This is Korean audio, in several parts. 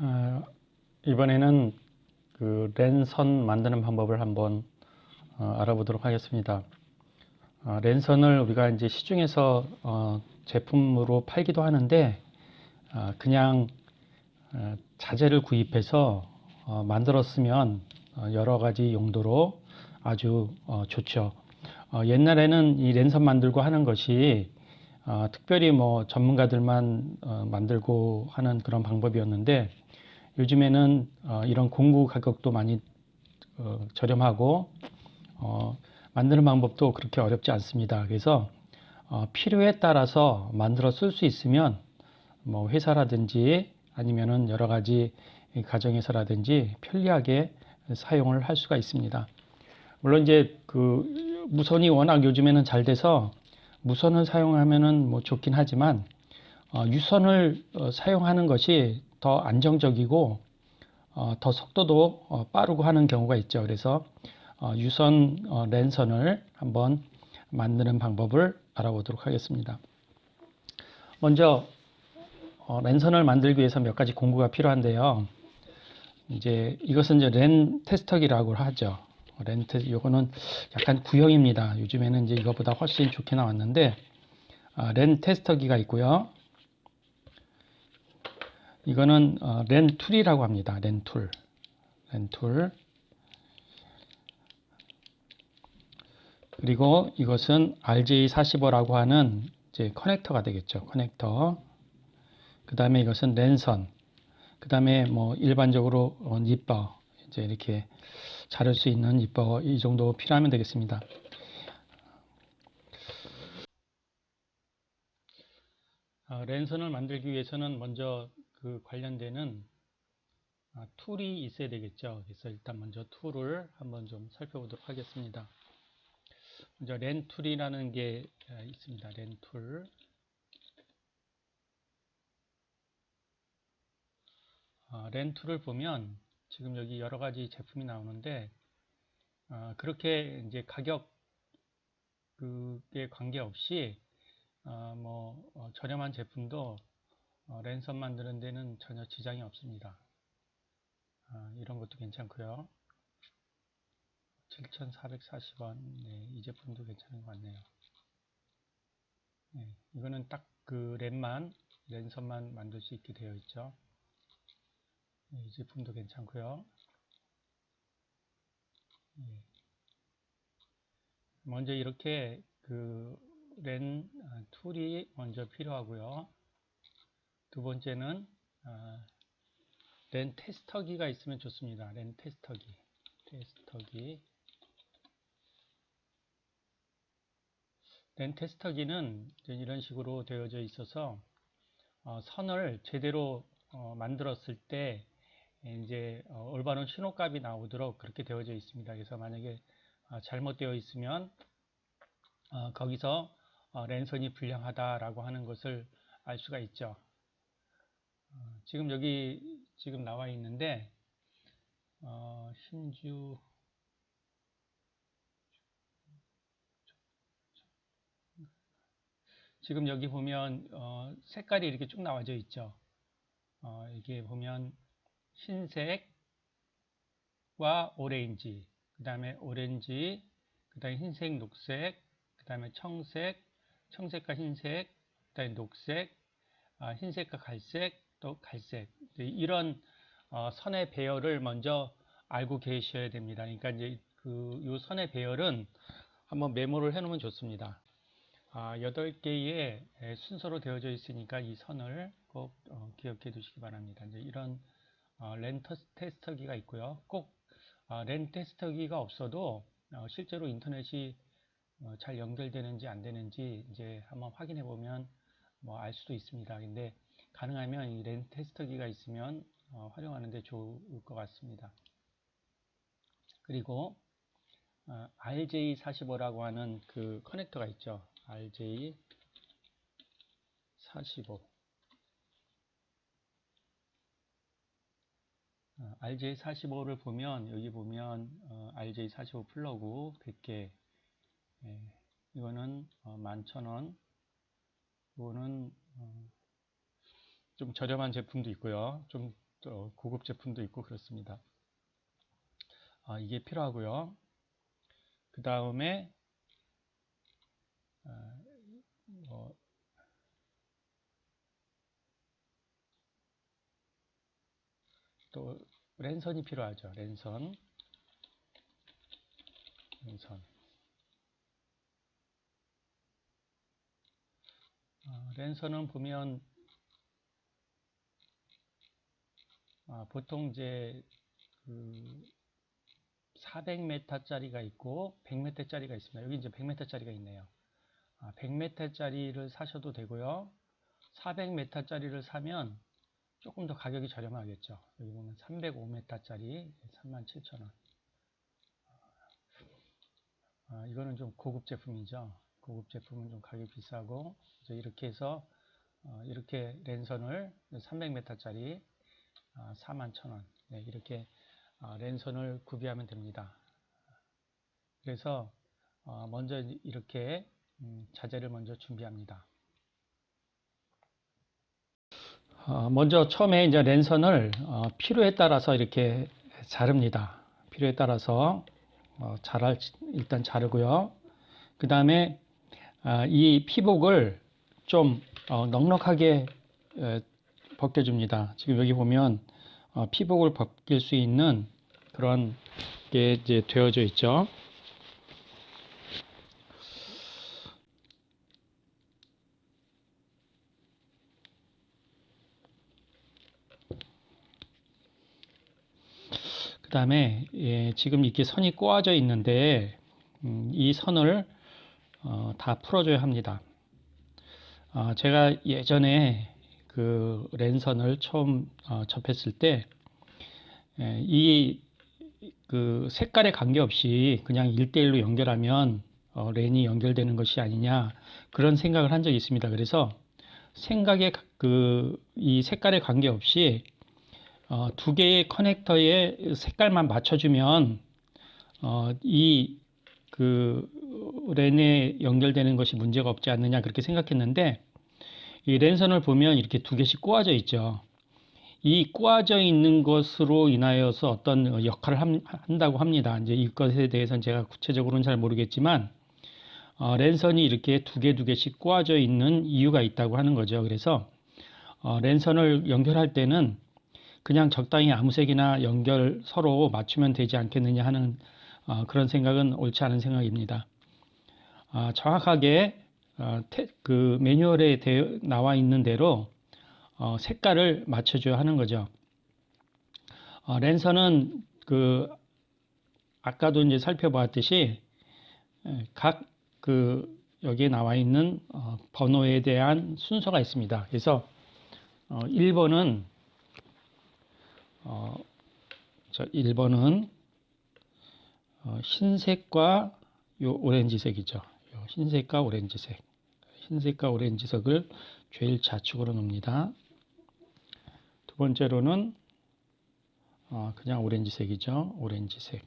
어, 이번에는 그 랜선 만드는 방법을 한번 어, 알아보도록 하겠습니다. 어, 랜선을 우리가 이제 시중에서 어, 제품으로 팔기도 하는데 어, 그냥 어, 자재를 구입해서 어, 만들었으면 어, 여러 가지 용도로 아주 어, 좋죠. 어, 옛날에는 이 랜선 만들고 하는 것이 어, 특별히 뭐 전문가들만 어, 만들고 하는 그런 방법이었는데 요즘에는 어, 이런 공구 가격도 많이 어, 저렴하고 어, 만드는 방법도 그렇게 어렵지 않습니다. 그래서 어, 필요에 따라서 만들어 쓸 수 있으면 뭐 회사라든지 아니면은 여러 가지 이 가정에서라든지 편리하게 사용을 할 수가 있습니다. 물론 이제 그 무선이 워낙 요즘에는 잘 돼서 무선을 사용하면은 뭐 좋긴 하지만 어, 유선을 어, 사용하는 것이 더 안정적이고 어, 더 속도도 어, 빠르고 하는 경우가 있죠. 그래서 어, 유선 어, 랜선을 한번 만드는 방법을 알아보도록 하겠습니다. 먼저 어, 랜선을 만들기 위해서 몇 가지 공구가 필요한데요. 이제 이것은 이제 랜 테스터기라고 하죠. 랜 테스 요거는 약간 구형입니다. 요즘에는 이제 이거보다 훨씬 좋게 나왔는데 아, 랜 테스터기가 있고요. 이거는 어, 랜 툴이라고 합니다. 랜 툴. 랜 툴. 그리고 이것은 RJ45라고 하는 이제 커넥터가 되겠죠. 커넥터. 그 다음에 이것은 랜선. 그 다음에 뭐 일반적으로 어, 니퍼. 이제 이렇게 자를 수 있는 니퍼 이 정도 필요하면 되겠습니다. 아, 랜선을 만들기 위해서는 먼저 그 관련되는 아, 툴이 있어야 되겠죠. 그래서 일단 먼저 툴을 한번 좀 살펴보도록 하겠습니다. 먼저 랜 툴이라는 게 아, 있습니다. 랜 툴. 아, 랜 툴을 보면 지금 여기 여러 가지 제품이 나오는데 아, 그렇게 이제 가격 그에 관계없이 아, 뭐 어, 저렴한 제품도 어, 랜선 만드는 데는 전혀 지장이 없습니다. 아, 이런 것도 괜찮고요. 7,440원. 네, 이 제품도 괜찮은 것 같네요. 네, 이거는 딱 그 랜만, 랜선만 만들 수 있게 되어 있죠. 네, 이 제품도 괜찮고요. 네. 먼저 이렇게 그랜 툴이 먼저 필요하고요. 두 번째는 아, 랜 테스터기가 있으면 좋습니다. 랜 테스터기. 테스터기. 랜 테스터기는 이런 식으로 되어져 있어서 어, 선을 제대로 어, 만들었을 때 이제 어, 올바른 신호값이 나오도록 그렇게 되어져 있습니다. 그래서 만약에 어, 잘못되어 있으면 어, 거기서 어, 랜선이 불량하다라고 하는 것을 알 수가 있죠. 어, 지금 여기 지금 나와 있는데 어, 신주 지금 여기 보면 어, 색깔이 이렇게 쭉 나와져 있죠. 어, 이게 보면 흰색과 오렌지, 그 다음에 오렌지, 그 다음에 흰색, 녹색, 그 다음에 청색, 청색과 흰색, 그 다음에 녹색, 아, 흰색과 갈색, 또 갈색. 이런 어, 선의 배열을 먼저 알고 계셔야 됩니다. 그러니까 이제 그요 선의 배열은 한번 메모를 해 놓으면 좋습니다. 아, 8개의 순서로 되어져 있으니까 이 선을 꼭 어, 기억해 두시기 바랍니다. 이제 이런 어, 랜 테스터기가 있고요. 꼭 어, 랜 테스터기가 없어도 어, 실제로 인터넷이 어, 잘 연결되는지 안 되는지 이제 한번 확인해 보면 뭐 알 수도 있습니다. 근데 가능하면 이 랜 테스터기가 있으면 어, 활용하는데 좋을 것 같습니다. 그리고 어, RJ45라고 하는 그 커넥터가 있죠. RJ45 어, RJ45를 보면 여기 보면 어, RJ45 플러그 100개 예, 이거는 어, 11,000원 이거는 어, 좀 저렴한 제품도 있고요 좀또 고급 제품도 있고 그렇습니다. 아, 이게 필요하고요. 그 다음에 아, 뭐, 또 랜선이 필요하죠. 랜선. 랜선. 어, 랜선은 보면 아, 보통 이제 그 400m짜리가 있고 100m짜리가 있습니다. 여기 이제 100m짜리가 있네요. 아, 100m짜리를 사셔도 되고요. 400m짜리를 사면 조금 더 가격이 저렴하겠죠. 여기 보면 305m짜리 37,000원. 아, 이거는 좀 고급 제품이죠. 고급 제품은 좀 가격이 비싸고 이렇게 해서 어, 이렇게 랜선을 300m짜리 아, 41,000원 네, 이렇게 아, 랜선을 구비하면 됩니다. 그래서 어, 먼저 이렇게 음, 자재를 먼저 준비합니다. 어, 먼저 처음에 이제 랜선을 어, 필요에 따라서 이렇게 자릅니다. 필요에 따라서 어, 자랄 일단 자르고요. 그 다음에 아, 이 피복을 좀 어, 넉넉하게 에, 벗겨줍니다. 지금 여기 보면 어, 피복을 벗길 수 있는 그런 게 이제 되어져 있죠. 그 다음에 예, 지금 이렇게 선이 꼬아져 있는데 음, 이 선을 어, 다 풀어줘야 합니다. 어, 제가 예전에 그 랜선을 처음 어, 접했을 때 이 그 색깔에 관계없이 그냥 1대1로 연결하면 어, 랜이 연결되는 것이 아니냐 그런 생각을 한 적이 있습니다. 그래서 생각에 그 이 색깔에 관계없이 어, 두 개의 커넥터의 색깔만 맞춰주면 어, 이그 랜에 연결되는 것이 문제가 없지 않느냐 그렇게 생각했는데 이 랜선을 보면 이렇게 두 개씩 꼬아져 있죠. 이 꼬아져 있는 것으로 인하여서 어떤 역할을 한다고 합니다. 이제 이것에 대해서는 제가 구체적으로는 잘 모르겠지만 어, 랜선이 이렇게 두 개 두 개씩 꼬아져 있는 이유가 있다고 하는 거죠. 그래서 어, 랜선을 연결할 때는 그냥 적당히 아무 색이나 연결 서로 맞추면 되지 않겠느냐 하는 어, 그런 생각은 옳지 않은 생각입니다. 어, 정확하게 어, 태, 그 매뉴얼에 되, 나와 있는 대로 어, 색깔을 맞춰줘야 하는 거죠. 어, 랜선은 그 아까도 이제 살펴보았듯이 각 그 여기에 나와 있는 어, 번호에 대한 순서가 있습니다. 그래서 어, 1번은 어, 저 1번은 어, 흰색과 요 오렌지색이죠. 요 흰색과 오렌지색. 흰색과 오렌지색을 제일 좌측으로 놓습니다. 두 번째로는 어, 그냥 오렌지색이죠. 오렌지색.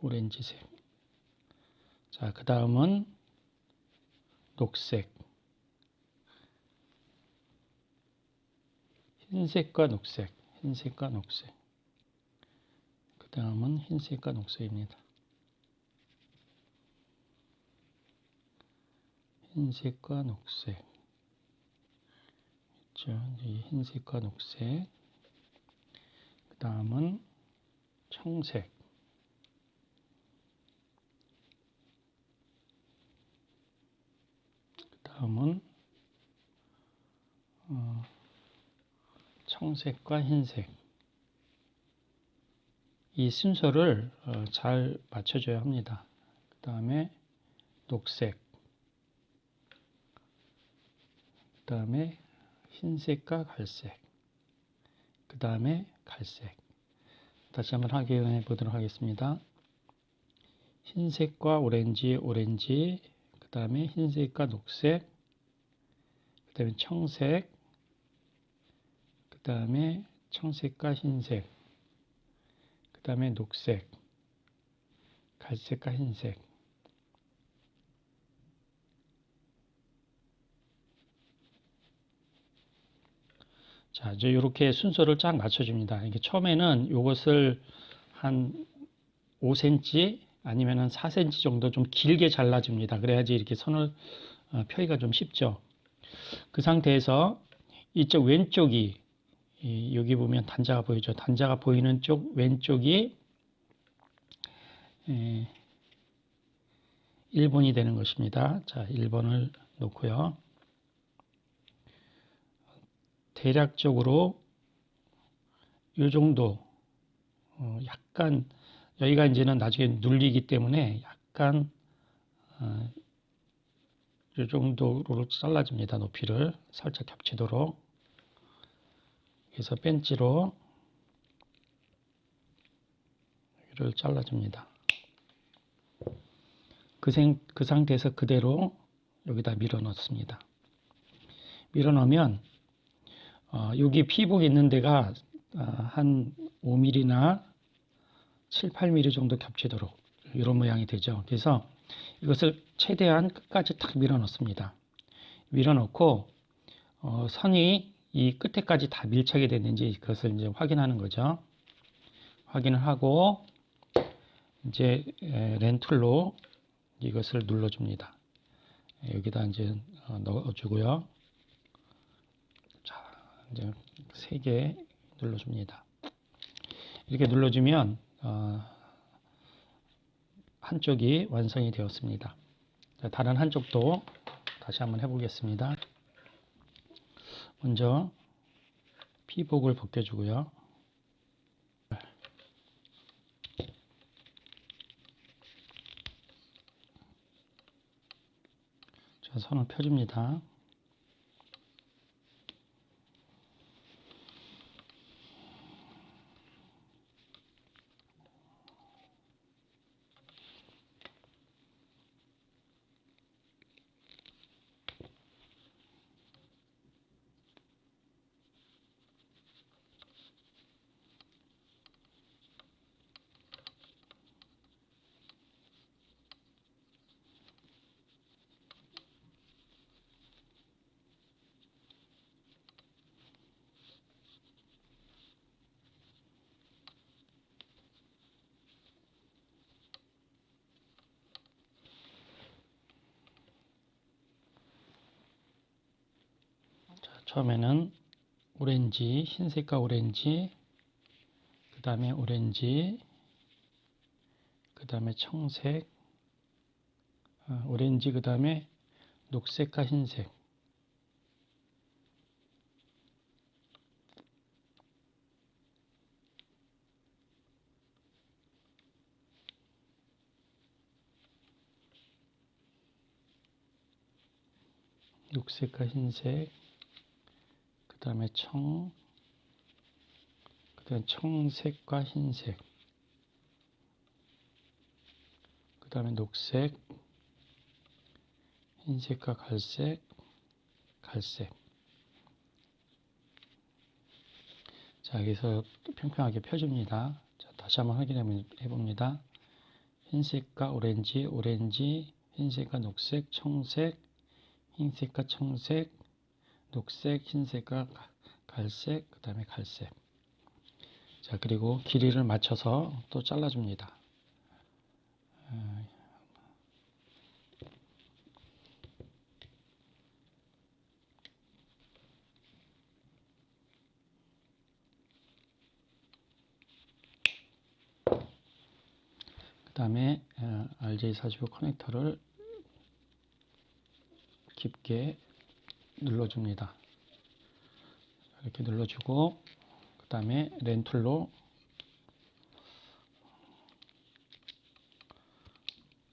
오렌지색. 자, 그 다음은 녹색. 흰색과 녹색, 흰색과 녹색. 그 다음은 흰색과 녹색입니다. 흰색과 녹색. 있죠. 이 흰색과 녹색. 그 다음은 청색. 그 다음은 어, 청색과 흰색. 이 순서를 어, 잘 맞춰줘야 합니다. 그 다음에 녹색. 그 다음에 흰색과 갈색. 그 다음에 갈색. 다시 한번 확인해 보도록 하겠습니다. 흰색과 오렌지 오렌지. 그 다음에 흰색과 녹색. 그 다음에 청색 그 다음에 청색과 흰색, 그 다음에 녹색, 갈색과 흰색, 자, 이제 이렇게 순서를 쫙 맞춰줍니다. 이게 처음에는 이것을 한 5cm 아니면 은 4cm 정도 좀 길게 잘라줍니다. 그래야지 이렇게 선을 어, 펴기가 좀 쉽죠. 그 상태에서 이쪽 왼쪽이 이 여기 보면 단자가 보이죠. 단자가 보이는 쪽 왼쪽이 에, 1번이 되는 것입니다. 자, 1번을 놓고요. 대략적으로 이 정도 어, 약간 여기가 이제는 나중에 눌리기 때문에 약간 어, 이 정도로 잘라줍니다. 높이를 살짝 겹치도록 그래서 벤치로 여기를 잘라줍니다. 그, 생, 그 상태에서 그대로 여기다 밀어 넣습니다. 밀어 넣으면 어, 여기 피복 있는 데가 어, 한 5mm나 7, 8mm 정도 겹치도록 이런 모양이 되죠. 그래서 이것을 최대한 끝까지 탁 밀어 넣습니다. 밀어 넣고 어, 선이 이 끝에까지 다 밀착이 됐는지 그것을 이제 확인하는 거죠. 확인을 하고 이제 에, 렌툴로 이것을 눌러줍니다. 여기다 이제 어, 넣어주고요. 자, 이제 세 개 눌러줍니다. 이렇게 눌러주면 어, 한쪽이 완성이 되었습니다. 자, 다른 한쪽도 다시 한번 해보겠습니다. 먼저 피복을 벗겨주고요. 자, 선을 펴줍니다. 처음에는 오렌지, 흰색과 오렌지, 그 다음에 오렌지, 그 다음에 청색, 아, 오렌지, 그 다음에 녹색과 흰색. 녹색과 흰색, 그 다음에 청, 그 다음에 청색과 흰색, 그 다음에 녹색, 흰색과 갈색, 갈색. 자, 여기서 평평하게 펴줍니다. 자, 다시 한번 확인해 봅니다. 흰색과 오렌지, 오렌지, 흰색과 녹색, 청색, 흰색과 청색, 녹색, 흰색과 가- 갈색, 그 다음에 갈색. 자, 그리고 길이를 맞춰서 또 잘라줍니다. 어, 그 다음에 RJ45 커넥터를 깊게 눌러줍니다. 이렇게 눌러주고 그 다음에 렌툴로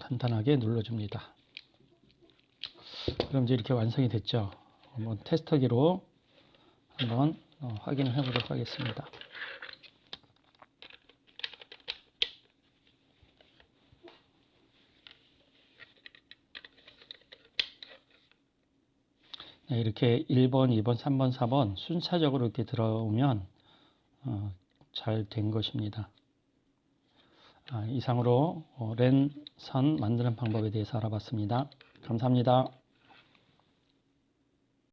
단단하게 눌러줍니다. 그럼 이제 이렇게 완성이 됐죠. 한번 테스터기로 한번 어, 확인을 해보도록 하겠습니다. 네, 이렇게 1번, 2번, 3번, 4번 순차적으로 이렇게 들어오면 어, 잘 된 것입니다. 아, 이상으로 어, 랜선 만드는 방법에 대해서 알아봤습니다. 감사합니다.